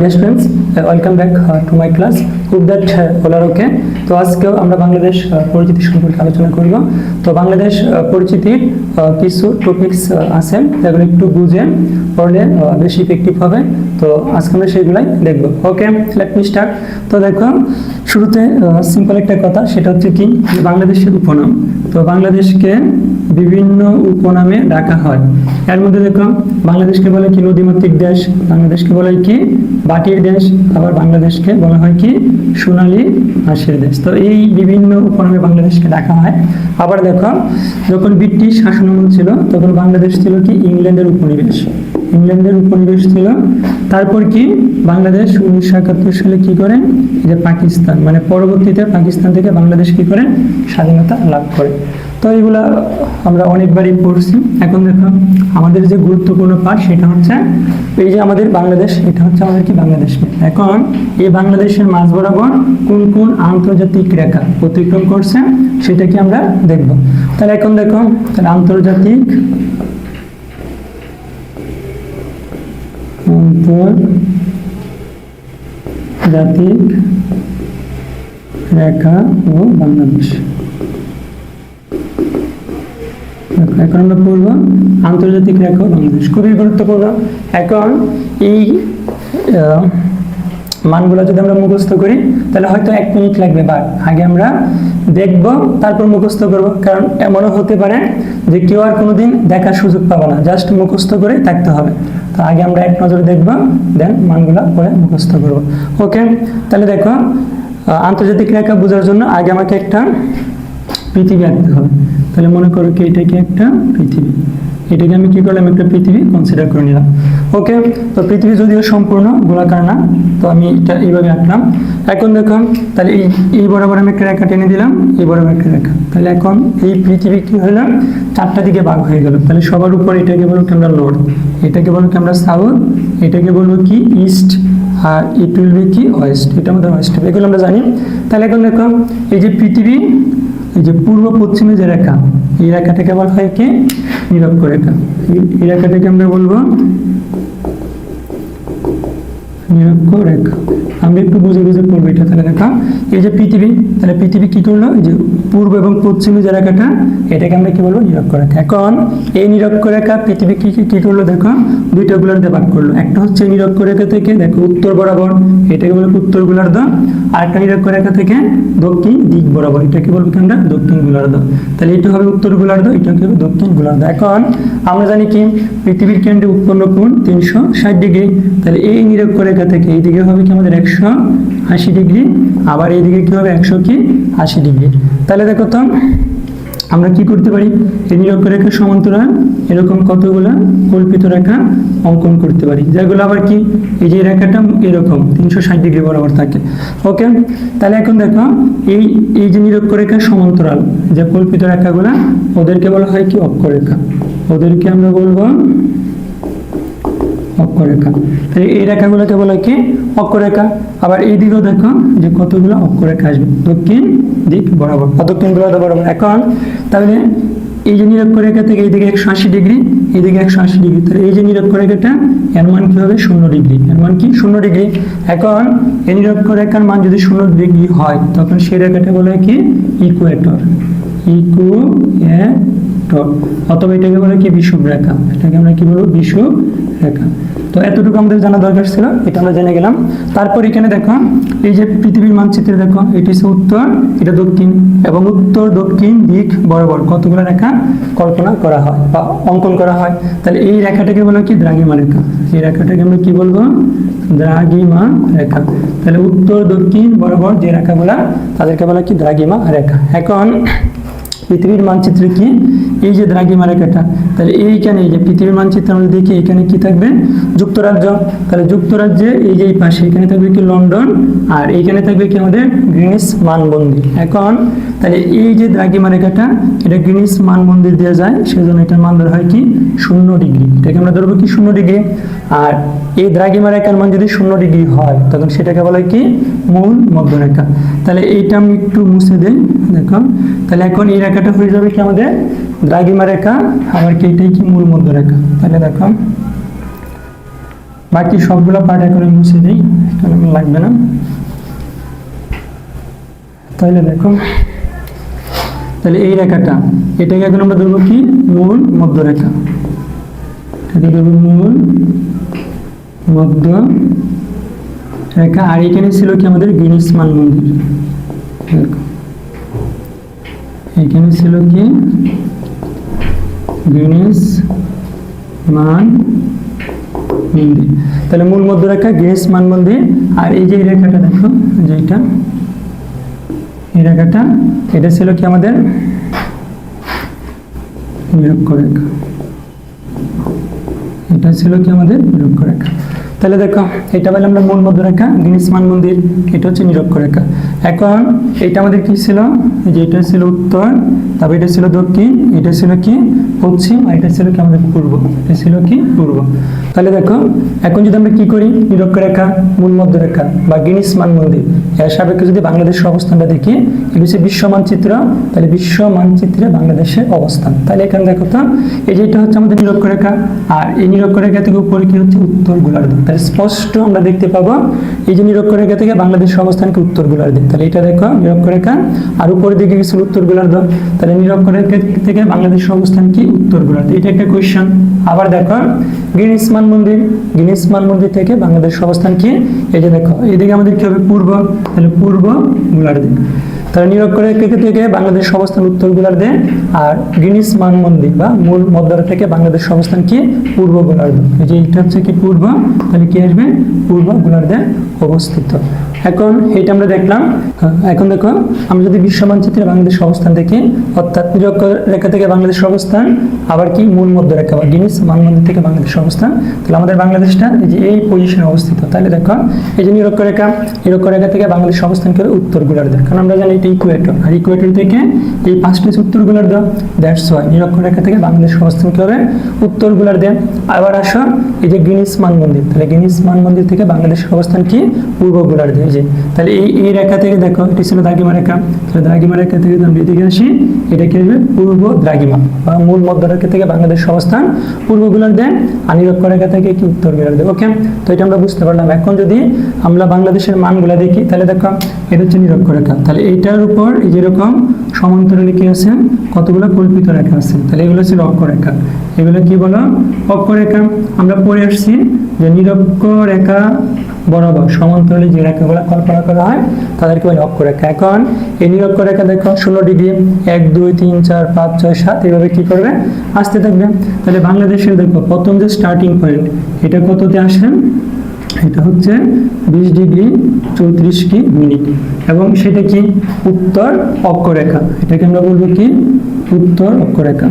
Dear students welcome back to my class hope that all are okay তো আজকেও আমরা বাংলাদেশ পরিচিতি সম্পর্কে আলোচনা করব। তো বাংলাদেশ পরিচিতির কিছু টপিকস আছে যেগুলো একটু বুঝে পড়লে বেশি ইফেক্টিভ হবে। তো আজকে আমরা সেগুলাই দেখব। ওকে লেট মি স্টার্ট তো দেখো, শুরুতে সিম্পল একটা কথা, সেটা হচ্ছে কি? বাংলাদেশের উপনাম। তো বাংলাদেশকে বিভিন্ন উপনামে ডাকা হয়। এর মধ্যে দেখো, বাংলাদেশকে বলে কি নদীমাতৃক দেশ, বাংলাদেশকে বলে কি বাটির দেশ, আবার বাংলাদেশকে বলা হয় কি? সোনালী হাঁসের দেশ। তো এই বিভিন্ন উপনামে বাংলাদেশকে ডাকা হয়। আবার দেখো, যখন ব্রিটিশ শাসনামল ছিল, তখন বাংলাদেশ ছিল কি? ইংল্যান্ডের উপনিবেশ। ইংল্যান্ডের উপনিবেশ ছিল। তারপর কি? বাংলাদেশ উনিশশো একাত্তর সালে কি করে? যে পাকিস্তান মানে পরবর্তীতে পাকিস্তান থেকে বাংলাদেশ কি করে? স্বাধীনতা লাভ করে। তো এগুলা আমরা অনেকবারই পড়ছি। এখন দেখো, আমাদের যে গুরুত্বপূর্ণ পাঠ সেটা হচ্ছে, এই যে আমাদের বাংলাদেশ, এটা হচ্ছে আমাদের কি বাংলাদেশ? এখন এই বাংলাদেশের মাঝ বরাবর কোন কোন আন্তর্জাতিক রেখা অতিক্রম করছে, সেটা কি আমরা দেখব। তাহলে এখন দেখো, তাহলে আন্তর্জাতিক আন্তর্জাতিক রেখা ও বাংলাদেশ। এখন আমরা পড়ব আন্তর্জাতিক ও বাংলাদেশ। খুবই গুরুত্বপূর্ণ এখন এই মানগুলো যদি আমরা মুখস্থ করি, তাহলে হয়তো এক মিনিট লাগবে বাট আগে আমরা দেখব, তারপর মুখস্থ করব। কারণ এমনও হতে পারে যে কেউ আর কোনোদিন দেখার সুযোগ পাবো না। জাস্ট মুখস্থ করে থাকতে হবে। তো আগে আমরা এক নজরে দেখব, দেন মানগুলো পরে মুখস্থ করব। ওকে তাহলে দেখো আন্তর্জাতিক রেখা বোঝার জন্য আগে আমাকে একটা পৃথিবী আঁকতে হবে। তাহলে মনে করো কি, এটা কি একটা পৃথিবী? এটাকে আমি কি করলাম? একটা পৃথিবী কনসিডার করে নিলাম। ওকে তো পৃথিবী যদিও সম্পূর্ণ গোলাকার না, তো আমি এটা এইভাবে আঁকলাম। এখন দেখো, তাহলে এই এই বরাবর আমি একটা রেখা টেনে দিলাম, এই বরাবর একটা রেখা। তাহলে এখন এই পৃথিবী কি হলো? চারটা দিকে ভাগ হয়ে গেল। তাহলে সবার উপর এটাকে বলব কি আমরা নর্থ এটাকে বলব কি আমরা সাউথ এটাকে বলব কি ইস্ট আর ইট উইল বি কি ওয়েস্ট এটা আমাদের ওয়েস্ট এগুলো আমরা জানি। তাহলে এখন দেখো, এই যে পৃথিবী এই যে পূর্ব পশ্চিমে যে রেখা, এই রেখাটাকে আবার হয় কি? নিরক্ষ রেখা এই- এই রেখাটাকে আমরা বলব নিরক্ষ রেখা আমি একটু বুঝে বুঝে পড়ব এটা তাহলে দেখা এই যে পৃথিবী, তাহলে পৃথিবী কি করল? যে পূর্ব এবং পশ্চিমে যে রেখাটা, এটাকে আমরা কি বলব? এখন এই পৃথিবী কি, কি- করল? দেখো, দুইটা গোলার্ধে করল। একটা হচ্ছে থেকে, দেখো, উত্তর বরাবর, এটাকে বলব উত্তর গোলার্ধ আর একটা নিরক্ষ থেকে, দক্ষিণ দিক বরাবর, এটাকে বলব আমরা? দক্ষিণ গোলার্ধ তাহলে এটা হবে উত্তর গোলার্ধ এটা হবে দক্ষিণ গোলার্ধ এখন আমরা জানি কি, পৃথিবীর কেন্দ্রে উৎপন্ন কোণ তিনশো ষাট ডিগ্রি। তাহলে এই নিরক্ষ থেকে এইদিকে হবে কি আমাদের একশো আশি ডিগ্রি, আবার এইদিকে কি হবে একশো কি আশি ডিগ্রি। তাহলে দেখো তো, আমরা কি করতে পারি? এই নিরক্ষ রেখার সমান্তরাল, এরকম কতগুলা কল্পিত রেখা অঙ্কন করতে পারি? যেগুলো আবার কি? এই যে রেখাটা এরকম, তিনশো ষাট ডিগ্রি বরাবর থাকে। ওকে? তাহলে এখন দেখো, এই এই যে নিরক্ষ রেখার সমান্তরাল, যে কল্পিত রেখাগুলা, ওদেরকে বলা হয় কি অক্ষরেখা। ওদেরকে আমরা বলব অক্ষরেখা। তাহলে এই রেখাগুলোকে বলা কি? অক্ষরেখা। আবার এই দিকেও দেখো যে কতগুলো অক্ষরেখা আসবে। দক্ষিণ দিক বরাবর। দক্ষিণ গোলার্ধ বরাবর এখন। তাহলে এই যে নিরক্ষরেখা থেকে এইদিকে একশো আশি ডিগ্রি, এইদিকে একশো আশি ডিগ্রি। তাহলে এই যে নিরক্ষরেখাটা, এর মান কি হবে? শূন্য ডিগ্রি। এর মান কি? শূন্য ডিগ্রি। এখন এই নিরক্ষরেখার মান যদি শূন্য ডিগ্রি হয়, তখন সেই রেখাটা বলা কি? ইকুয়েটর ইকুয়েটর অথবা এটাকে বলে কি বিষুব রেখা? এটাকে আমরা কি বলব? বিষুব রেখা। তো এতটুকু আমাদের জানা দরকার ছিল, এটা আমরা জেনে গেলাম। তারপর এখানে দেখো, এই যে পৃথিবীর মানচিত্রে দেখো, এটি হচ্ছে উত্তর, এটা দক্ষিণ এবং উত্তর, দক্ষিণ, দিক, বরাবর কতগুলো রেখা কল্পনা করা হয় বা অঙ্কন করা হয়। তাহলে এই রেখাটাকে বলা কি? দ্রাঘিমা রেখা। এই রেখাটাকে আমরা কি বলব? দ্রাঘিমা রেখা। তাহলে উত্তর, দক্ষিণ, বরাবর যে রেখাগুলা, তাদেরকে বলা কি? দ্রাঘিমা রেখা। এখন পৃথিবীর মানচিত্রে কি? এই যে দ্রাঘিমা রেখাটা। তাহলে এইখানে এই যে পৃথিবীর মানচিত্রে আমরা দেখি, এখানে কি থাকবে? যুক্তরাজ্য। তাহলে যুক্তরাজ্যে এই যে পাশে, এখানে থাকবে কি? লন্ডন। আর এইখানে থাকবে কি? আমাদের গ্রিনিস মানবন্দি এখন, তাহলে এই যে দ্রাঘিমা রেখাটা, এটা গ্রিনিস মানবন্দি দেওয়া যায়, সেজন্য এটার মান ধরা হয় কি? শূন্য ডিগ্রি। এটাকে আমরা ধরবো কি? শূন্য ডিগ্রি। আর এই দ্রাঘিমা রেখার মান যদি শূন্য ডিগ্রি হয়, তখন সেটাকে বলা হয় কি? মূল মধ্যরেখা। তাহলে এইটা আমি একটু মুছে দেই। দেখো। তাহলে এখন এই রেখাটা হয়ে যাবে কি আমাদের? দ্রাঘিমা রেখা, আবার কি এটাই কি মূল মধ্যরেখা তাহলে দেখো, বাকি সবগুলো পার্ট এখন আমি মুছে দিই কারণ লাগবে না? তাহলে দেখো, তাহলে এই রেখাটা, এটাকে এখন আমরা ধরবো কি? মূল মধ্যরেখা এটাকে ধরবো মূল মধ্য রেখা। আর এখানে ছিল কি আমাদের গিনিসমান মন্দির? দেখো। এখানে ছিল কি? গিনিস মান, মন্দির। তাহলে মূল মধ্যরেখা গিনিস মান, মন্দির। আর এই যে রেখাটা দেখো যেটা এই রেখাটা, এটা ছিল কি আমাদের? নিরক্ষরেখা এটা ছিল কি আমাদের? নিরক্ষরেখা তাহলে দেখো, এটা বলে আমরা মূল মধ্য রেখা মধ্যরেখা গিনিসমান মন্দির। এটা হচ্ছে নিরক্ষ নিরক্ষরেখা। এখন এটা আমাদের কি ছিল? যে এটা ছিল উত্তর, তারপর এটা ছিল দক্ষিণ, এটা ছিল কি? পশ্চিম, আর এটা ছিল কি আমাদের পূর্ব? এটা ছিল কি? পূর্ব। তাহলে দেখো, এখন যদি আমরা কি করি? নিরক্ষরেখা মূল মধ্যরেখা বা গিনিসমান মন্দির এর সাপেক্ষে যদি বাংলাদেশের অবস্থানটা দেখি, এটা হচ্ছে বিশ্ব মানচিত্র, তাহলে বিশ্ব মানচিত্রে বাংলাদেশের অবস্থান। তাহলে এখানে দেখো তো, এই যে এটা হচ্ছে আমাদের নিরক্ষরেখা, আর এই নিরক্ষরেখা থেকে উপরে কি হচ্ছে? উত্তর গোলার্ধ। তাহলে স্পষ্ট আমরা দেখতে পাবো, এই যে নিরক্ষরেখা থেকে বাংলাদেশের অবস্থানকে উত্তর গোলার্ধ। তাহলে এটা দেখো নিরক্ষরেখা আর উপরের দিকে গেছিল উত্তর গোলার্ধ তাহলে নিরক্ষরেখা থেকে বাংলাদেশের অবস্থান কি? উত্তর গোলার্ধ এটা একটা কোয়েশ্চেন আবার দেখো গিনিসমান মন্দির। গিনিসমান মন্দির থেকে বাংলাদেশের অবস্থান কি? এই যে দেখো এদিকে আমাদের কি হবে? পূর্ব। তাহলে পূর্ব গোলার্ধ তাহলে নিরক্ষরেখা থেকে বাংলাদেশ অবস্থান উত্তর গোলার্ধে আর গিনিস মান মন্দির বা মূল মধ্যরে থেকে বাংলাদেশ অবস্থান কি? পূর্ব গোলার্ধ এই যে এটা হচ্ছে কি পূর্ব? তাহলে কি আসবে? পূর্ব গোলার্ধে অবস্থিত। এখন এটা আমরা দেখলাম। এখন দেখো, আমরা যদি বিশ্ব মানচিত্রে বাংলাদেশ অবস্থান দেখি, অর্থাৎ নিরক্ষরেখা থেকে বাংলাদেশ অবস্থান, আবার কি মূল মধ্যরেখা বা গিনিস মান মন্দির থেকে বাংলাদেশ অবস্থান, তাহলে আমাদের বাংলাদেশটা এই যে এই পজিশনে অবস্থিত। তাহলে দেখো, এই যে নিরক্ষরেখা নিরক্ষরেখা থেকে বাংলাদেশ অবস্থান করে উত্তর গোলার্ধে কারণ আমরা জানি এটা ইকুয়েটর আর ইকুয়েটর থেকে এই পাঁচটি উত্তর গোলার্ধ দ্যাটস ওয়াই নিরক্ষরেখা থেকে বাংলাদেশ অবস্থান কি হবে? উত্তর গোলার্ধে। আবার আসো, এই যে গিনিস মান মন্দির। তাহলে গিনিস মান মন্দির থেকে বাংলাদেশের অবস্থান কি? পূর্ব গোলার্ধে। যে, তাহলে এই এই রেখা থেকে দেখো, এটি ছিল দ্রাঘিমা রেখা তাহলে দ্রাঘিমা রেখা থেকে যদি আমরা আসি, এটা কি হবে? পূর্ব দ্রাঘিমা বা মূল মধ্যরেখা থেকে বাংলাদেশ অবস্থান। পূর্ব গোলার্ধে আর নিরক্ষরেখা থেকে কি উত্তর গোলার্ধে ওকে তো এটা আমরা বুঝতে পারলাম। এখন যদি আমরা বাংলাদেশের মানগুলা দেখি, তাহলে দেখো, এটা হচ্ছে নিরক্ষরেখা তাহলে এইটার উপর এই যেরকম সমান্তরালে কি আছে? কতগুলো কল্পিত রেখা আছে? তাহলে এগুলো ছিল অক্ষরেখা এগুলো কি বলো? অক্ষরেখা আমরা পড়ে আসছি যে নিরক্ষরেখা বরাবর সমান্তরালে যে রেখাগুলো কল্পনা করা হয়, তাদেরকে বলে অক্ষরেখা এখন। এই নিরক্ষরেখা দেখো, ষোলো ডিগ্রি, এক, দুই, তিন, চার, পাঁচ, ছয়, সাত এইভাবে কি করবে? আসতে থাকবে। তাহলে বাংলাদেশের দেখো, প্রথম যে স্টার্টিং পয়েন্ট এটা কততে আসে? এটা হচ্ছে বিশ ডিগ্রি চৌত্রিশ কি মিনিট। এবং সেটা কি? উত্তর অক্ষরেখা। এটাকে আমরা বলব কি? উত্তর অক্ষরেখা।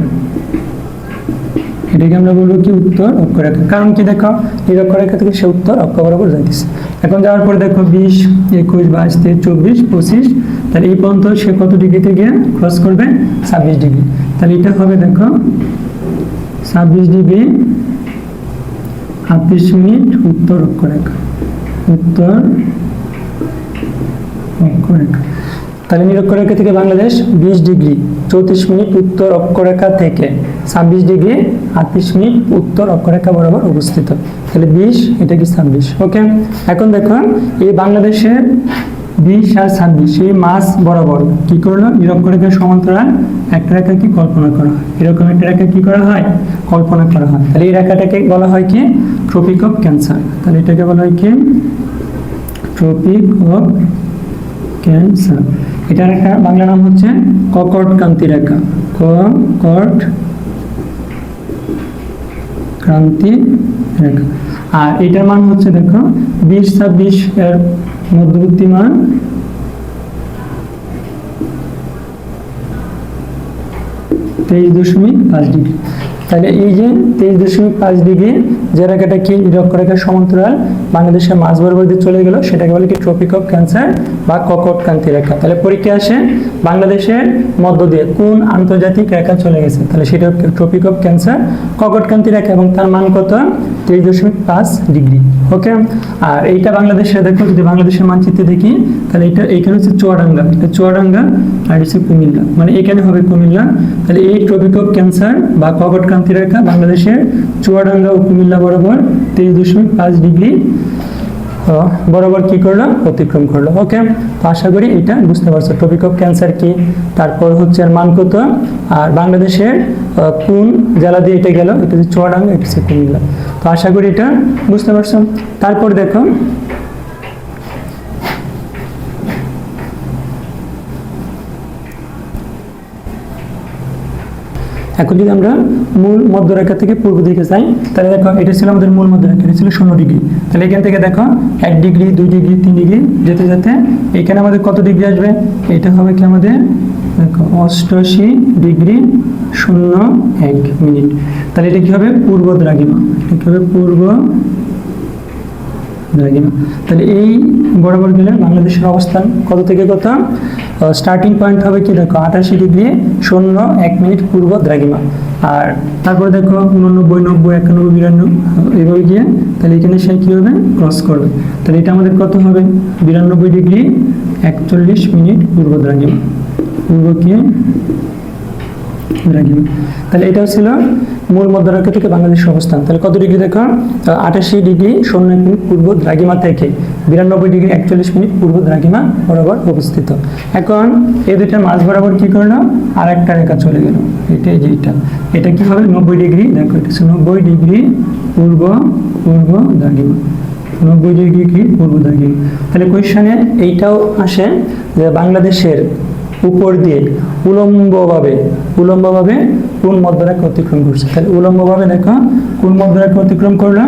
এটাকে আমরা বলব কি উত্তর অক্ষরেখা। কারণ কি দেখো? নিরক্ষরেখা থেকে সে উত্তর অক্ষ বরাবর যাইতেছে। এখন যাওয়ার পরে দেখো বিশ, একুশ, বাইশ, তেইশ, চব্বিশ, পঁচিশ, তাহলে এই পর্যন্ত সে কত ডিগ্রিতে গিয়ে ক্রস করবে? ছাব্বিশ ডিগ্রি তাহলে এটা হবে দেখো, ছাব্বিশ ডিগ্রি আটত্রিশ মিনিট উত্তর অক্ষরেখা। উত্তর অক্ষরেখা। তাহলে নিরক্ষরেখা থেকে বাংলাদেশ বিশ ডিগ্রি চৌত্রিশ মিনিট উত্তর অক্ষরেখা থেকে ছাব্বিশ ডিগ্রি আটত্রিশ মিনিট উত্তর অক্ষরেখা বরাবর অবস্থিত। তাহলে বিশ, এটা কি ছাব্বিশ? ওকে এখন দেখো এই বাংলাদেশের বিশ আর ছাব্বিশ, এই মাস বরাবর কি করল? নিরক্ষরেখার সমান্তরাল একটা রেখা কি কল্পনা করা হয়? এরকম একটা রেখা কি করা হয়? কল্পনা করা হয়। তাহলে এই রেখাটাকে বলা হয় কি? ট্রপিক অফ ক্যান্সার তাহলে এটাকে বলা হয় কি? ট্রপিক অফ ক্যান্সার এটার একটা বাংলা নাম হচ্ছে ককট কান্তি রেখা ককট ক্রান্তি রেখা আর এটার মান হচ্ছে দেখো, বিশ ছাব্বিশ এর মধ্যবর্তী মান। তেইশ দশমিক পাঁচ ডিগ্রি। তাহলে এই যে তেইশ দশমিক পাঁচ ডিগ্রি যে রেখাটা কি নিরক্ষরেখার সমান্তরাল, বাংলাদেশের মাঝ বরাবর দিয়ে চলে গেল, সেটাকে বলে কি ট্রপিক অফ ক্যান্সার বা ককট কান্তি রেখা। তাহলে পরীক্ষা আসে বাংলাদেশের মধ্য দিয়ে কোন আন্তর্জাতিক রেখা চলে গেছে। তাহলে সেটা ট্রপিক অফ ক্যান্সার ককট কান্তি রেখা এবং তার মান কত? তেইশ দশমিক পাঁচ ডিগ্রি। ওকে? আর এইটা বাংলাদেশের দেখো যদি বাংলাদেশের মানচিত্রে দেখি, তাহলে এটা, এইখানে হচ্ছে চুয়াডাঙ্গা। এটা চুয়াডাঙ্গা আর হচ্ছে কুমিল্লা। মানে এখানে হবে কুমিল্লা। তাহলে এই ট্রপিক অফ ক্যান্সার বা ককট ক্রান্তি রেখা বাংলাদেশের চুয়াডাঙ্গা ও কুমিল্লা বরাবর তেইশ দশমিক পাঁচ ডিগ্রি বরাবর কি করল? অতিক্রম করল। ওকে, তো আশা করি এটা বুঝতে পারছ। টপিক অফ ক্যান্সার কি? তারপর হচ্ছে এর মান কত? আর বাংলাদেশের কোন জেলা দিয়ে এটা গেল? এটা হচ্ছে চুয়াডাঙ্গা, এটা হচ্ছে কুমিল্লা। তো আশা করি এটা বুঝতে পারছ। তারপর দেখো এখন যদি আমরা মূল মধ্যরেখা থেকে পূর্ব দিকে চাই তাহলে দেখো এটা ছিল আমাদের মূল মধ্যরেখা, এটা ছিল শূন্য ডিগ্রি। তাহলে এখান থেকে দেখো এক ডিগ্রি, দুই ডিগ্রি, তিন ডিগ্রি যেতে যেতে এখানে আমাদের কত ডিগ্রি আসবে? এটা হবে কি আমাদের? দেখো অষ্টআশি ডিগ্রি শূন্য এক মিনিট। তাহলে এটা কি হবে? পূর্ব দ্রাঘিমা। এটা হবে? পূর্ব তাহলে এই বরাবর গেলে বাংলাদেশের অবস্থান কত থেকে কত? স্টার্টিং পয়েন্ট হবে কি? দেখো আটাশি ডিগ্রি শূন্য এক মিনিট পূর্ব দ্রাঘিমা। আর তারপরে দেখো, উননব্বই, নব্বই, একানব্বই বিরানব্বই এইভাবে গিয়ে তাহলে এখানে সে কী হবে? ক্রস করবে। তাহলে এটা আমাদের কত হবে? বিরানব্বই ডিগ্রি একচল্লিশ মিনিট পূর্ব দ্রাঘিমা। পূর্ব কি? দ্রাঘিমা তাহলে এটাও ছিল মূল মধ্যরেখা থেকে বাংলাদেশের অবস্থান। তাহলে কত ডিগ্রি দেখো? আটাশি ডিগ্রি শূন্য এক মিনিট পূর্ব দ্রাঘিমা থেকে। বিরানব্বই ডিগ্রি একচল্লিশ মিনিট পূর্ব দ্রাঘিমা বরাবর অবস্থিত। এখন এই দুইটা মাঝ বরাবর কি করল? আর একটা রেখা চলে গেল। এটা এই যে এটা। এটা কি হবে? নব্বই ডিগ্রি। দেখো, এটা নব্বই ডিগ্রি পূর্ব পূর্ব দ্রাঘিমা। নব্বই ডিগ্রি কি? পূর্ব দ্রাঘিমা। তাহলে কোয়েশনে এইটাও আসে যে বাংলাদেশের উপর দিয়ে উলম্বভাবে উলম্বভাবে কোন মধ্যরেখা অতিক্রম করছে? তাহলে উলম্বভাবে দেখো, কোন মধ্যরেখা অতিক্রম করল?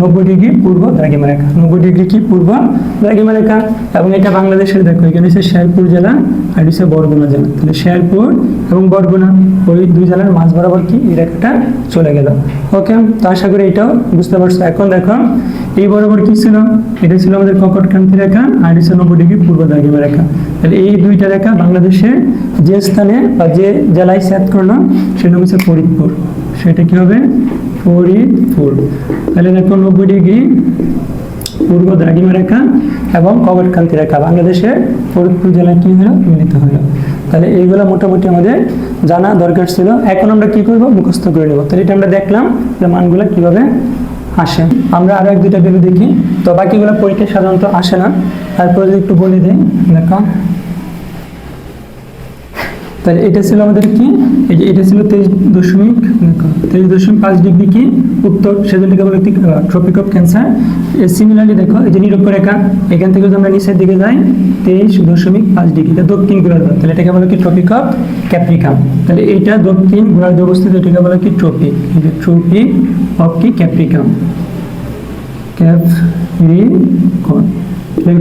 নব্বই ডিগ্রি পূর্ব দ্রাঘিমা রেখা নব্বই ডিগ্রি কি পূর্ব দ্রাঘিমা রেখা এবং এটা বাংলাদেশের দেখো, এখানে হচ্ছে শেরপুর জেলা আর হচ্ছে বরগুনা জেলা। তাহলে শেরপুর এবং বরগুনা, ওই দুই জেলার মাঝ বরাবর কি এই রেখাটা চলে গেল। ওকে, তো আশা করি এটাও বুঝতে পারছ। এখন দেখো, এই বরাবর কি ছিল? এটা ছিল আমাদের ককটকান্তি রেখা আর হচ্ছে নব্বই ডিগ্রি পূর্ব দ্রাঘিমা রেখা তাহলে এই দুইটা রেখা বাংলাদেশের যে স্থানে বা যে জেলায় সেট করল, সেটা হচ্ছে ফরিদপুর। সেটা কি হবে? ফরিদপুর। তাহলে দেখো নব্বই ডিগ্রি পূর্ব দ্রাঘিমা রেখা এবং কবরকান্তি রেখা। ফরিদপুর জেলায় কি হলো? মিলিত হলো। তাহলে এইগুলো মোটামুটি আমাদের জানা দরকার ছিল। এখন আমরা কি করব? মুখস্থ করে নেব। তাহলে এটা আমরা দেখলাম যে মানগুলো কীভাবে আসে। আমরা আরও এক, দুইটা ভেবে দেখি। তো বাকিগুলো পরীক্ষায় সাধারণত আসে না। তারপরে যদি একটু বলে দিই। দেখো। তাহলে এটা ছিল আমাদের কি? এই যে এটা ছিল তেইশ দশমিক তেইশ দশমিক পাঁচ ডিগ্রি কি? উত্তর সেজন্যকে বলে ট্রপিক অফ ক্যান্সার সিমিলারলি দেখো, এই যে নিরক্ষরেখা, এখান থেকে যদি আমরা নিচের দিকে যাই, তেইশ দশমিক পাঁচ ডিগ্রি, এটা দক্ষিণ গোলার্ধ, তাহলে এটাকে বলে কি ট্রপিক অফ ক্যাপ্রিকাম তাহলে এইটা দক্ষিণ গোলার্ধ অবস্থিত, এটাকে বলে কি ট্রপিক ট্রপিক অফ কি? Capricorn capricorn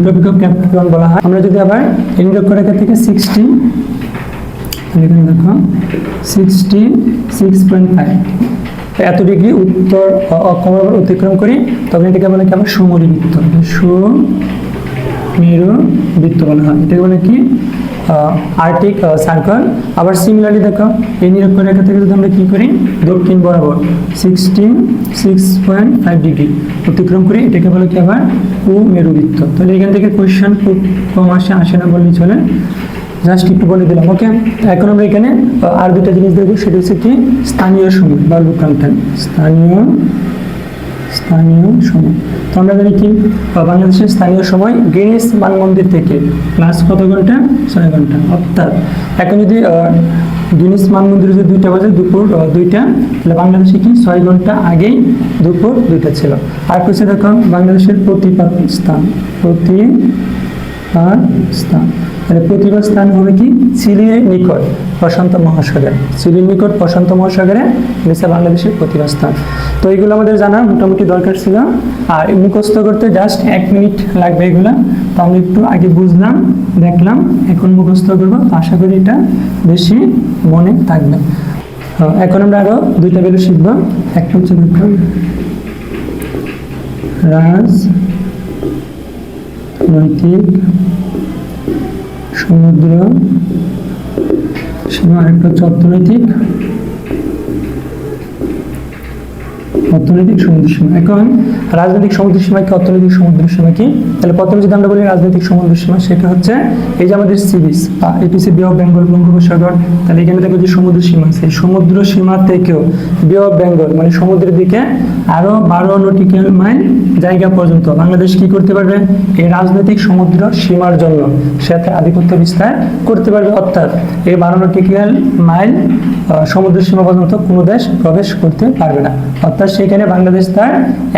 tropic of capricorn বলা হয়। আমরা যদি আবার এই নিরক্ষরেখা থেকে সিক্সটি এখানে দেখো সিক্সটি সিক্স পয়েন্ট ফাইভ এত ডিগ্রি উত্তর অক্ষম অতিক্রম করি, তবে এটাকে বলে কি? আবার সুমরি বৃত্ত সুমেরু বৃত্ত বলা হয়। এটাকে বলে কি? আর্টিক সার্কল আবার সিমিলারলি দেখো, এই নিরক্ষরেখা থেকে যদি আমরা কি করি? দক্ষিণ বরাবর। Sixteen six point five degree অতিক্রম করি, এটাকে বলে কি আবার? কুমেরু বৃত্ত তাহলে এখান থেকে কোয়েশ্চেন খুব কম আসে আসে না বললেই চলে। জাস্ট একটু বলে দিলাম ওকে এখন আমরা এখানে আর দুটা জিনিস দেখব, সেটা হচ্ছে কি? স্থানীয় সময় বা লোকাল টাইম স্থানীয় স্থানীয় সময়। তো আমরা জানি কি? বাংলাদেশের স্থানীয় সময় গ্রিনিস মানমন্দির থেকে প্লাস কত ঘণ্টা? ছয় ঘণ্টা। অর্থাৎ, এখন যদি গ্রিনিস মানমন্দিরে যদি দুইটা বাজে, দুপুর দুইটা, তাহলে বাংলাদেশে কি ছয় ঘণ্টা আগেই দুপুর দুইটা ছিল। আর কিছু দেখো, বাংলাদেশের প্রতিপাদ স্থান প্রতি স্থান। তাহলে প্রতিবার স্থান হবে কি? চিলির নিকট, প্রশান্ত মহাসাগর। চিলির নিকট, প্রশান্ত মহাসাগরে হচ্ছে বাংলাদেশের প্রতিবার স্থান। তো এইগুলো আমাদের জানা মোটামুটি দরকার ছিল। আর মুখস্থ করতে জাস্ট এক মিনিট লাগবে এগুলো। তো আমরা একটু আগে বুঝলাম, দেখলাম, এখন মুখস্থ করব। আশা করি এটা বেশি মনে থাকবে। এখন আমরা আরও দুইটা বেলু শিখব। একটা হচ্ছে দেখো রাজ, নৈতিক সমুদ্র সীমা একটা হচ্ছে অর্থনৈতিক সমুদ্র সীমা। এখন রাজনৈতিক সমুদ্র সীমা কি, অর্থনৈতিক সমুদ্র সীমা কি? তাহলে প্রথমে যদি আমরা বলি রাজনৈতিক সমুদ্র সীমা, সেটা হচ্ছে এই যে আমাদের সি বিচ বা এপিসি বে অফ বেঙ্গল বঙ্গোপসাগর, তাহলে এখানে দেখো যে সমুদ্র সীমা এই সমুদ্র সীমা থেকেও বে অফ বেঙ্গল মানে সমুদ্রের দিকে আরও বারো নটিক্যাল মাইল জায়গা পর্যন্ত বাংলাদেশ কি করতে পারবে? এই রাজনৈতিক সমুদ্র সীমার জন্য সাথে আধিপত্য বিস্তার করতে পারবে। অর্থাৎ এই বারো নটিক্যাল মাইল সমুদ্র সীমা পর্যন্ত কোনো দেশ প্রবেশ করতে পারবে না। অর্থাৎ সেখানে বাংলাদেশ তার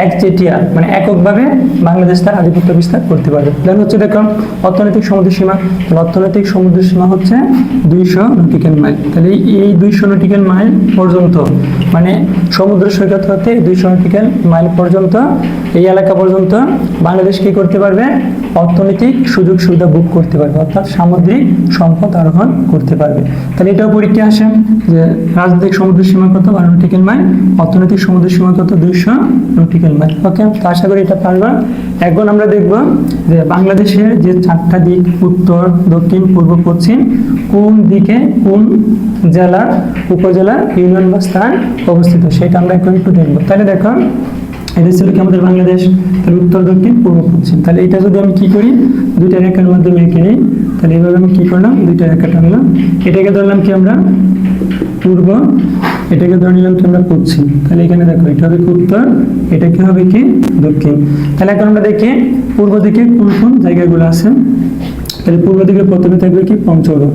একচেটিয়া মানে এককভাবে বাংলাদেশ তার আধিপত্য বিস্তার করতে পারবে। দেন হচ্ছে দেখো, অর্থনৈতিক সমুদ্র সীমা। অর্থনৈতিক সমুদ্র সীমা হচ্ছে দুইশো নটিক্যাল মাইল। তাহলে এই দুইশো নটিক্যাল মাইল পর্যন্ত মানে সমুদ্র সৈকত হতে দুইশো নটিক্যাল মাইল পর্যন্ত, এই এলাকা পর্যন্ত বাংলাদেশ কি করতে পারবে? অর্থনৈতিক সুযোগ সুবিধা বুক করতে পারবে, অর্থাৎ সামুদ্রিক সম্পদ আরোহণ করতে পারবে। তাহলে এটাও পরীক্ষা আসে যে রাজনৈতিক সমুদ্র সীমা কত? বারো নটিক্যাল মাইল। অর্থনৈতিক সমুদ্র সীমা কত? দুইশো নটিক্যাল মাইল। ওকে, তো আশা করি এটা পারবা। এখন আমরা দেখব যে বাংলাদেশের যে চারটা দিক, উত্তর, দক্ষিণ, পূর্ব, পশ্চিম, কোন দিকে কোন জেলা উপজেলা ইউনিয়ন বা স্থান অবস্থিত, সেটা আমরা এখন একটু দেখব। তাহলে দেখো এটা ছিল কি আমাদের বাংলাদেশ তাহলে উত্তর, দক্ষিণ, পূর্ব, পশ্চিম। তাহলে এটা যদি আমি কি করি, দুইটা রেখার মাধ্যমে এঁকে নিই, তাহলে এইভাবে আমি কি করলাম, দুইটা রেখা টানলাম। এটাকে ধরলাম কি আমরা, পূর্ব, এটাকে ধরে নিলাম কি আমরা পশ্চিম। তাহলে এখানে দেখো, এটা হবে উত্তর এটা কি হবে কি দক্ষিণ। তাহলে এখন আমরা দেখি, পূর্ব দিকে কোন কোন জায়গাগুলো আছে? তাহলে পূর্ব দিকে প্রথমে থাকবে কি পঞ্চগড়।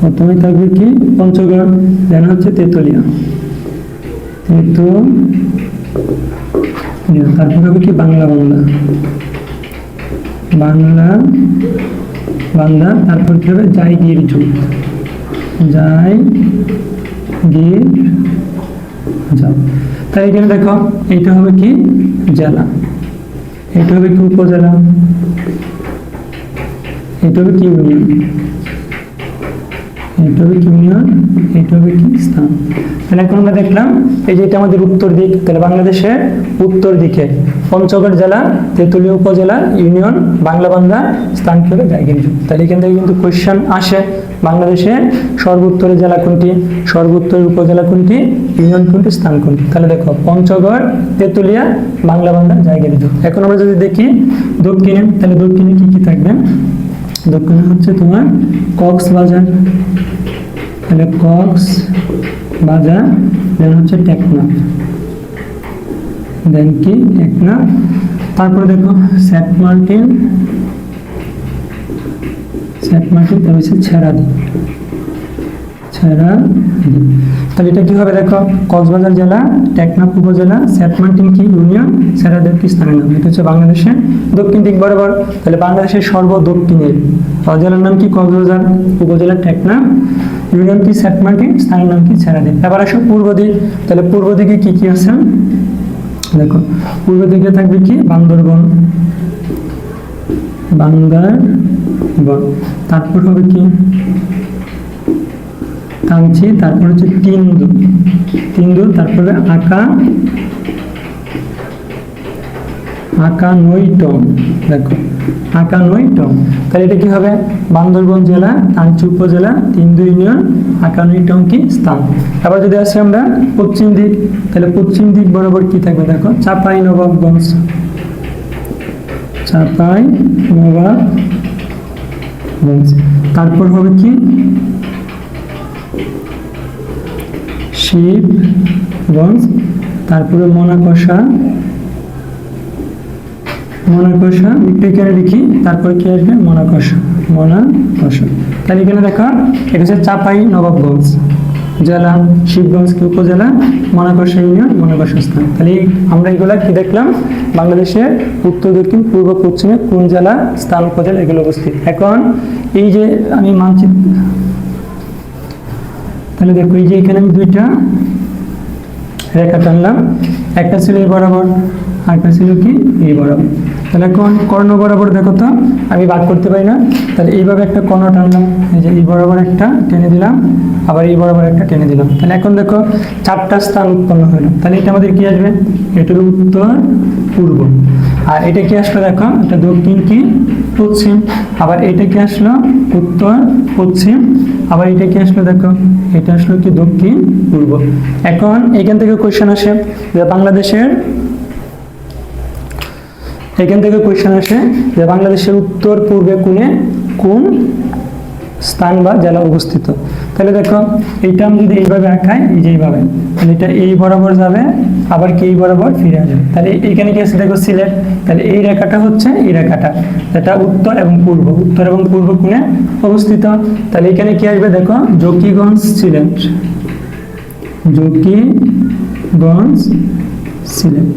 প্রথমে থাকবে কি পঞ্চগড়, দেন হচ্ছে তেতুলিয়া। তেতুলিয়া হবে কি বাংলা বাংলা বাংলা বাংলা তারপর কি হবে? যাই গির যুগ যাই গির তাহলে এখানে দেখো, এইটা হবে কি? জেলা। এটা হবে কি উপজেলা? এটা হবে কি ইউনিয়ন? এটা হবে কি ইউনিয়ন? এটা হবে কি স্থান? তাহলে এখন আমরা দেখলাম, এই যে এটা আমাদের উত্তর দিক, তাহলে বাংলাদেশের উত্তর দিকে পঞ্চগড় জেলা, তেঁতুলিয়া উপজেলা, ইউনিয়ন, বাংলা বান্ধা স্থান কি হবে তাহলে এখান থেকে কিন্তু কোয়েশ্চেন আসে বাংলাদেশে সর্বোত্তরের জেলা কোনটি? সর্বোত্তরের উপজেলা কোনটি? ইউনিয়ন কোনটি? স্থান কোনটি? তাহলে দেখো, পঞ্চগড়, তেঁতুলিয়া, বাংলা বান্ধা জায়গিরিজু এখন আমরা যদি দেখি দক্ষিণে, তাহলে দক্ষিণে কি কি থাকবে? দক্ষিণে হচ্ছে তোমার কক্সবাজার। তাহলে কক্স বাজার দেন হচ্ছে টেকনাফ। দেন কি? টেকনাফ। তারপরে দেখো সেন্ট মার্টিন। সেন্ট মার্টিন, তারপর হচ্ছে ছেড়াদি। ছেড়া তাহলে এটা কি হবে দেখো? কক্সবাজার জেলা, টেকনাফ উপজেলা, সেন্ট মার্টিন কি? ইউনিয়ন কি স্থানের নাম? এটা হচ্ছে বাংলাদেশের দক্ষিণ দিক, বরাবর। তাহলে বাংলাদেশের সর্ব দক্ষিণের জেলার নাম কি? কক্সবাজার, উপজেলা টেকনাফ। ইউনিয়ন কি? Saint Martin. স্থানের নাম কি? ছেড়াদি এবার আসো পূর্ব দিক। তাহলে পূর্ব দিকে কি কি আছে? দেখো, পূর্ব দিকে থাকবে কি? বান্দরবন। বান্দরবন। তারপর হবে কি? কাঞ্চি, তারপর হচ্ছে তিন্দু তিন্দু তারপরে আঁকা আঁকা নৈটম। দেখো, আঁকা নৈটম। তাহলে এটা কি হবে? বান্দরবন জেলা, কাঞ্চি উপজেলা তিন্দু ইউনিয়ন, আঁকা নৈটম কি স্থান। আবার যদি আসি আমরা পশ্চিম দিক, তাহলে পশ্চিম দিক বরাবর কি থাকবে? দেখো, চাপাই নবাবগঞ্জ। চাপাই নবাবগঞ্জ। তারপর হবে কি? শিবগঞ্জ তারপরে মনাকষা। মনাকষা একটু এখানে লিখি? তারপর কি আসবে? মনাকষা। মনাকষা। তাহলে এখানে দেখা, এটা হচ্ছে চাপাই নবাবগঞ্জ জেলা শিবগঞ্জ উপজেলা? মনাকষা ইউনিয়ন মনাকষা স্থান তাহলে আমরা এগুলা কি দেখলাম? বাংলাদেশের উত্তর, দক্ষিণ, পূর্ব, পশ্চিমে কোন জেলা, স্থান, উপজেলা এগুলো অবস্থিত এখন এই যে আমি মানচিত্র তাহলে দেখো এই যে এখানে আমি দুইটা রেখা টানলাম। একটা ছিল এই বরাবর, আরেকটা ছিল কি? এই বরাবর। তাহলে এখন কর্ণ বরাবর দেখো তো, আমি বাদ করতে পারি না। তাহলে এইভাবে একটা কর্ণ টানলাম, এই যে এই বরাবর একটা টেনে দিলাম, আবার এই বরাবর একটা টেনে দিলাম। তাহলে এখন দেখো চারটা স্থান উৎপন্ন হলো। তাহলে এটা আমাদের কি আসবে? এটা হলো উত্তর, পূর্ব। আর এটা কি আসলো দেখো? এটা দক্ষিণ কি পশ্চিম। আবার এটা কি আসলো? উত্তর, পশ্চিম। আবার এটা কি আসলো দেখো? এটা আসলো কি দক্ষিণ, পূর্ব। এখন এখান থেকে কোয়েশ্চেন আসে যে বাংলাদেশের এখান থেকে কোয়েশ্চেন আসে যে বাংলাদেশের উত্তর, পূর্বে কোণে কোন স্থান বা জেলা অবস্থিত? তাহলে দেখো এইটা আমি যদি এইভাবে আঁকাই এই যে এইভাবে, তাহলে এটা এই বরাবর যাবে, আবার কি এই বরাবর ফিরে আসবে। তাহলে এইখানে কি আছে? দেখো, সিলেট। তাহলে এই রেখাটা হচ্ছে এই রেখাটা এটা উত্তর এবং পূর্ব, উত্তর এবং পূর্ব কোণে অবস্থিত। তাহলে এখানে কি আসবে? দেখো, জকিগঞ্জ, সিলেট। জকিগঞ্জ, সিলেট।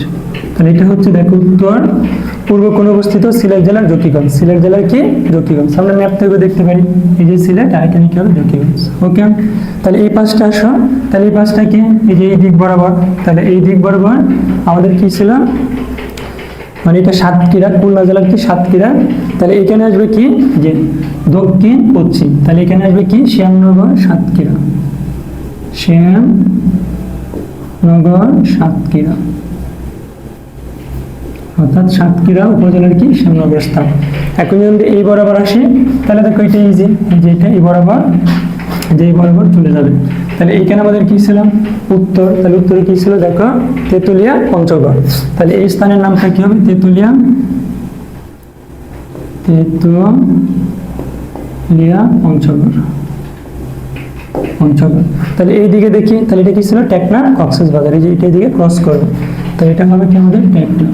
তাহলে এটা হচ্ছে দেখো উত্তর। পূর্ব কোন অবস্থিত সিলেট জেলার জকিগঞ্জ। সিলেট জেলার কি? জকিগঞ্জ। আমরা ম্যাপ থেকে দেখতে পারি। এই যে সিলেট, আর এখানে কি হবে? জকিগঞ্জ। ওকে? তাহলে এই পাঁচটা আসো। তাহলে এই পাঁচটা কি? এই যে এই দিক বরাবর। তাহলে এই দিক বরাবর আমাদের কি ছিল? মানে এটা সাতক্ষীরা, খুলনা জেলার কি? সাতক্ষীরা। তাহলে এখানে আসবে কি? যে দক্ষিণ, পশ্চিম। তাহলে এখানে আসবে কি? শ্যামনগর, সাতক্ষীরা। শ্যামনগর, সাতক্ষীরা। অর্থাৎ সাতক্ষীরা উপজেলার কি? শ্যামনগর স্থান এখন যদি এই বরাবর আসি, তাহলে দেখো এটা ইজি যে এটা এই বরাবর যে এই বরাবর চলে যাবে। তাহলে এইখানে আমাদের কি ছিল? উত্তর। তাহলে উত্তরে কি ছিল? দেখো, তেঁতুলিয়া পঞ্চগড়। তাহলে এই স্থানের নামটা কি হবে? তেতুলিয়া তেতুলিয়া পঞ্চগড়। পঞ্চগড়। তাহলে এই দিকে দেখি, তাহলে এটা কি ছিল? টেকনা কক্সেস বাজার এই যে এটা দিকে ক্রস করবে। তাহলে এটা হবে কি আমাদের টেকনা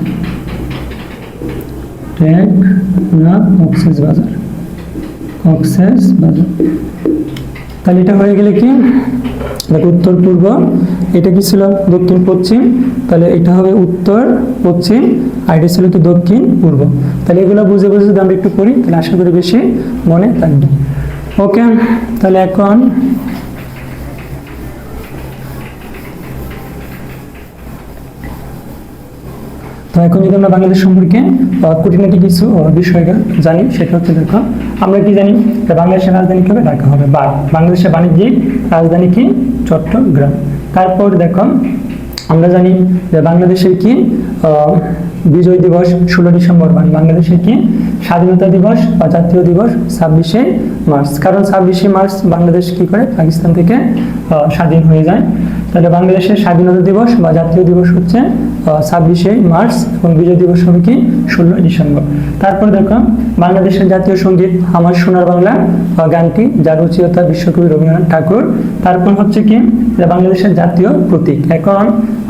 টেকনা কক্সেস বাজার। কক্সেস বাজার। তাহলে এটা হয়ে গেলে কি? উত্তর পূর্ব, এটা কি ছিল? দক্ষিণ, পশ্চিম। তাহলে এটা হবে উত্তর, পশ্চিম। আর এটা ছিল কি দক্ষিণ, পূর্ব। তাহলে এগুলো বুঝে বুঝে যদি আমরা একটু করি তাহলে আশা করি বেশি মনে থাকবে। ওকে, তাহলে এখন তো এখন যদি আমরা বাংলাদেশ সম্পর্কে খুঁটিনাটি কিছু বিষয় জানি, সেটা হচ্ছে দেখো, আমরা কি জানি? বাংলাদেশের রাজধানী কি হবে ঢাকা হবে? বা বাংলাদেশের বাণিজ্যিক রাজধানী কি? চট্টগ্রাম। তারপর দেখো, আমরা জানি যে বাংলাদেশের কি বিজয় দিবস ষোলো ডিসেম্বর, বা বাংলাদেশের কি, স্বাধীনতা দিবস বা জাতীয় দিবস ছাব্বিশে মার্চ। কারণ ছাব্বিশে মার্চ বাংলাদেশ কি করে? পাকিস্তান থেকে স্বাধীন হয়ে যায়। তাহলে বাংলাদেশের স্বাধীনতা দিবস বা জাতীয় দিবস হচ্ছে ছাব্বিশে মার্চ এবং বিজয় দিবস হবে কি? ষোলোই ডিসেম্বর। তারপর দেখো, বাংলাদেশের জাতীয় সংগীত, আমার সোনার বাংলা গানটি যার রচয়িতা বিশ্বকবি রবীন্দ্রনাথ ঠাকুর। তারপর হচ্ছে কি? বাংলাদেশের জাতীয় প্রতীক। এখন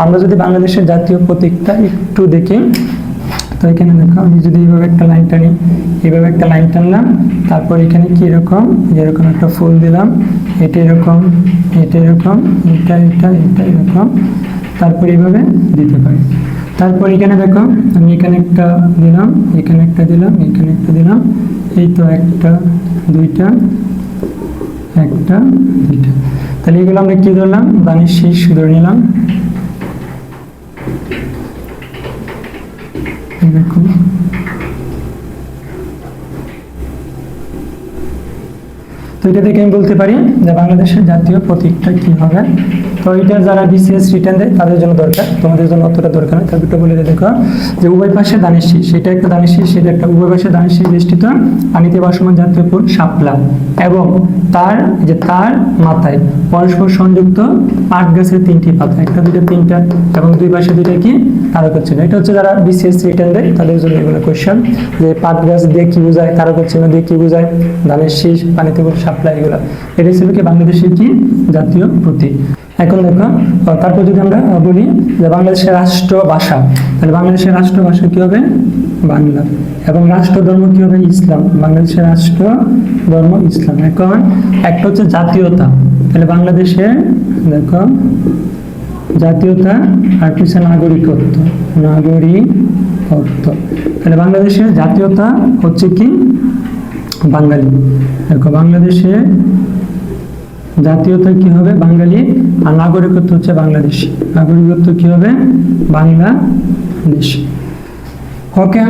আমরা যদি বাংলাদেশের জাতীয় প্রতীকটা একটু দেখি, তো এখানে দেখো, আমি যদি এইভাবে একটা লাইন টানি, এইভাবে একটা লাইন টানলাম, তারপর এখানে কি এরকম? এরকম একটা ফুল দিলাম, এটা এরকম এটা এরকম, এটা এটা এটা এরকম। তারপর এইভাবে দিতে পারি। তারপর এখানে দেখো, আমি এখানে একটা দিলাম, এখানে একটা দিলাম, এখানে একটা দিলাম, এই তো একটা, দুইটা একটা, দুইটা। তাহলে এগুলো আমরা কি ধরলাম? দানের শীষ ধরে নিলাম। তো এটা থেকে আমি বলতে পারি যে বাংলাদেশের জাতীয় প্রতীকটা কি হবে? তো যারা বিসিএস রিটার্ন দেয়, তাদের জন্য দরকার। তোমাদের জন্য অতটা দরকার নেই তারপর বলে দেখো, যে উভয় পাশে দানের শীষ সেটা একটা দানের শীষ সেটা একটা উভয় পাশে দানের শীষ বেষ্টিত পানিতে বাসমান জাতীয় ফুল শাপলা এবং তার যে তার মাথায় পরস্পর সংযুক্ত আট গাছের তিনটি পাতা। একটা দুটো তিনটা এবং দুই পাশে দুইটা কি? তারক চিহ্ন। এটা হচ্ছে যারা বিসিএস রিটার্ন দেয়, তাদের জন্য এগুলো কোয়েশ্চেন যে পাট গাছ দিয়ে কি বোঝায়, তারক চিহ্ন দিয়ে কি বোঝায় ধানের শীষ পানিতে শাপলা, এগুলো। এটা ছিল কি বাংলাদেশের কি জাতীয় প্রতীক? এখন দেখো তারপর যদি আমরা বলি যে বাংলাদেশের রাষ্ট্র ভাষা তাহলে বাংলাদেশের রাষ্ট্র ভাষা কি হবে? বাংলা। এবং রাষ্ট্র ধর্ম কি হবে? ইসলাম। বাংলাদেশের রাষ্ট্র ধর্ম ইসলাম। এখন একটা হচ্ছে জাতীয়তা। তাহলে বাংলাদেশের দেখো, জাতীয়তা আর কি হচ্ছে নাগরিকত্ব। নাগরিকত্ব। তাহলে বাংলাদেশের জাতীয়তা হচ্ছে কি? বাঙালি। দেখো বাংলাদেশের জাতীয়তা কি হবে? বাঙালি আর নাগরিকত্ব হচ্ছে বাংলাদেশি। নাগরিকত্ব কি হবে? বাংলাদেশি। ওকে,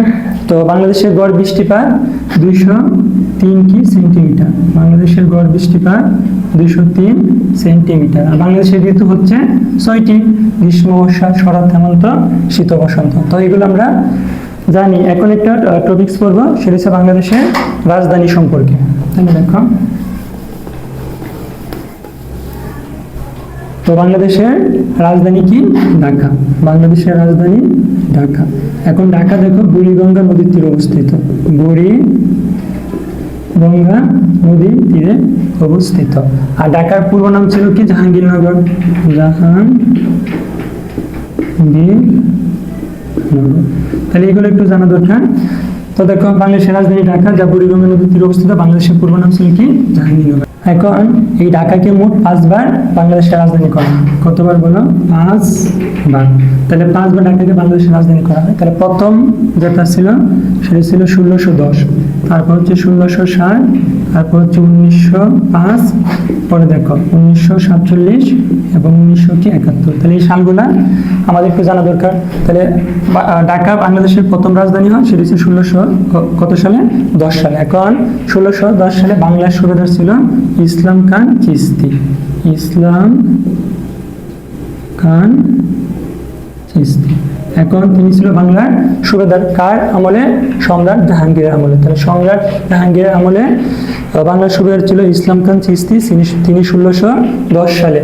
তো বাংলাদেশের গড় বৃষ্টিপাত দুইশো তিন কি সেন্টিমিটার? বাংলাদেশের গড় বৃষ্টিপাত দুইশো তিন সেন্টিমিটার। আর বাংলাদেশের ঋতু হচ্ছে ছয়টি, গ্রীষ্ম, বর্ষা, শরৎ, হেমন্ত, শীত বসন্ত। তো এগুলো আমরা জানি। এখন একটা টপিক্স পড়ব। সেটা হচ্ছে বাংলাদেশের রাজধানী সম্পর্কে। দেখো তো বাংলাদেশের রাজধানী কি? ঢাকা। বাংলাদেশের রাজধানী ঢাকা। এখন ঢাকা দেখো, বুড়িগঙ্গা নদীর তীরে অবস্থিত। বুড়ি গঙ্গা নদীর তীরে অবস্থিত। আর ঢাকার পূর্ব নাম ছিল কি? জাহাঙ্গীরনগর। জাহাঙ্গীর তাহলে এগুলো একটু জানা দরকার। তো দেখো, বাংলাদেশের রাজধানী ঢাকা, যা বুড়িগঙ্গা নদীর তীরে অবস্থিত, বাংলাদেশের পূর্ব নাম ছিল কি? জাহাঙ্গীরনগর। এখন এই ঢাকাকে মোট পাঁচবার বাংলাদেশের রাজধানী করা কতবার বলো? পাঁচবার। তাহলে পাঁচবার ঢাকাকে বাংলাদেশের রাজধানী করা হয়। তাহলে প্রথম যেটা ছিল, সেটা ছিল ষোলোশো দশ। তারপর হচ্ছে ষোলোশো ষাট তারপর হচ্ছে উনিশশো পাঁচ, পরে দেখো, উনিশশো সাতচল্লিশ এবং উনিশশো কি একাত্তর। তাহলে এই সালগুলা আমাদের একটু জানা দরকার। তাহলে ঢাকা বাংলাদেশের প্রথম রাজধানী হয়, সেটি হচ্ছে ষোলোশো কত সালে? দশ সালে। এখন ষোলোশো দশ সালে বাংলার সুবেদার ছিল ইসলাম খান চিস্তি। ইসলাম খান চিস্তি। এখন তিনি ছিল বাংলার সুবেদার, কার আমলে? সম্রাট জাহাঙ্গীরের আমলে। তাহলে সম্রাট জাহাঙ্গীরের আমলে বাংলার সুবেদার ছিল ইসলাম খান চিস্তি তিনি- ষোলোশো দশ সালে।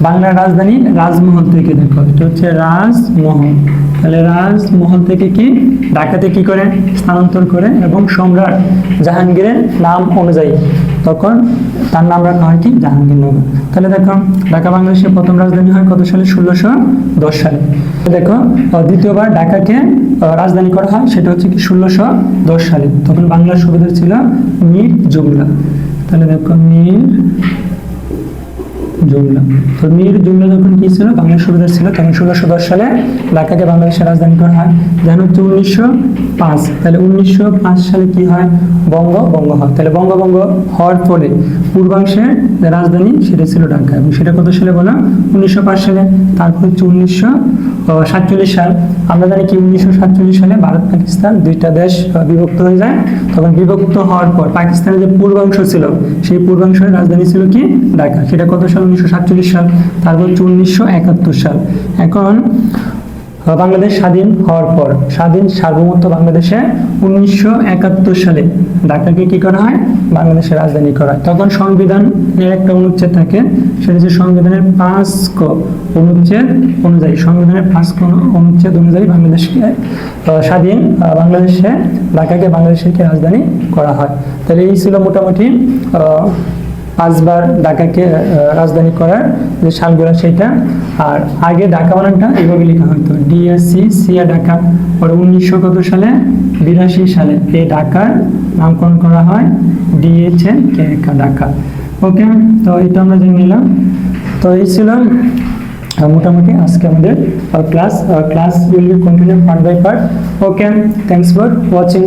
বাংলার রাজধানী রাজমহল থেকে দেখো, এটা হচ্ছে রাজমহল। তাহলে রাজমহল থেকে কি? ঢাকাতে কি করে? স্থানান্তর করে এবং সম্রাট জাহাঙ্গীরের নাম অনুযায়ী তখন তার নাম রাখা হয় কি? জাহাঙ্গীর জাহাঙ্গীরনগর। তাহলে দেখো, ঢাকা বাংলাদেশের প্রথম রাজধানী হয় কত সালে? ষোলোশো দশ সালে। দেখো দ্বিতীয়বার ঢাকাকে রাজধানী করা হয়, সেটা হচ্ছে কি ষোলোশো দশ সালে। তখন বাংলার সুবিধা ছিল মীর জুমলা। তাহলে দেখো, মীর জুমলা তো মীর জুমলা যখন কি ছিল? বাংলার সুবিধার ছিল। তখন ষোলোশো দশ সালে ঢাকাকে বাংলাদেশের রাজধানী করা হয়। যেন হচ্ছে উনিশশো পাঁচ। তাহলে উনিশশো পাঁচ সালে কি হয়? বঙ্গ বঙ্গ হয় তাহলে বঙ্গবঙ্গ হওয়ার ফলে পূর্বাংশের রাজধানী, সেটা ছিল ঢাকা। এবং সেটা কত সালে বলো? উনিশশো পাঁচ সালে। তারপর হচ্ছে উনিশশো সাতচল্লিশ সাল। আমরা জানি কি উনিশশো সাতচল্লিশ সালে ভারত, পাকিস্তান দুইটা দেশ বিভক্ত হয়ে যায়। তখন বিভক্ত হওয়ার পর পাকিস্তানের যে পূর্বাংশ ছিল, সেই পূর্বাংশের রাজধানী ছিল কি? ঢাকা। সেটা কত সাল উনিশশো সাতচল্লিশ সাল, তারপর হচ্ছে উনিশশো একাত্তর সাল। এখন বাংলাদেশ স্বাধীন হওয়ার পর, স্বাধীন সার্বভৌমত্ব বাংলাদেশে উনিশশো একাত্তর সালে ঢাকাকে কি করা হয়? বাংলাদেশের রাজধানী করা হয়। তখন সংবিধানের একটা অনুচ্ছেদ থাকে, সেটা হচ্ছে সংবিধানের পাঁচ ক অনুচ্ছেদ অনুযায়ী, সংবিধানের পাঁচ ক অনুচ্ছেদ অনুযায়ী বাংলাদেশকে স্বাধীন বাংলাদেশে, ঢাকাকে বাংলাদেশের রাজধানী করা হয়। তাহলে এই ছিল মোটামুটি পাঁচবার ঢাকাকে রাজধানী করার যে সালগুলো সেটা। আর আগে ঢাকা বানানটা এইভাবে লেখা হতো ডিএসসি সিয়া ঢাকা। পরে উনিশশো কত সালে? বিরাশি সালে এই ঢাকার নামকরণ করা হয় ডিএচএ কে ঢাকা। ওকে তো এটা আমরা জেনে নিলাম। তো এই ছিল মোটামুটি আজকে আমাদের class class will be continue part by part okay thanks for watching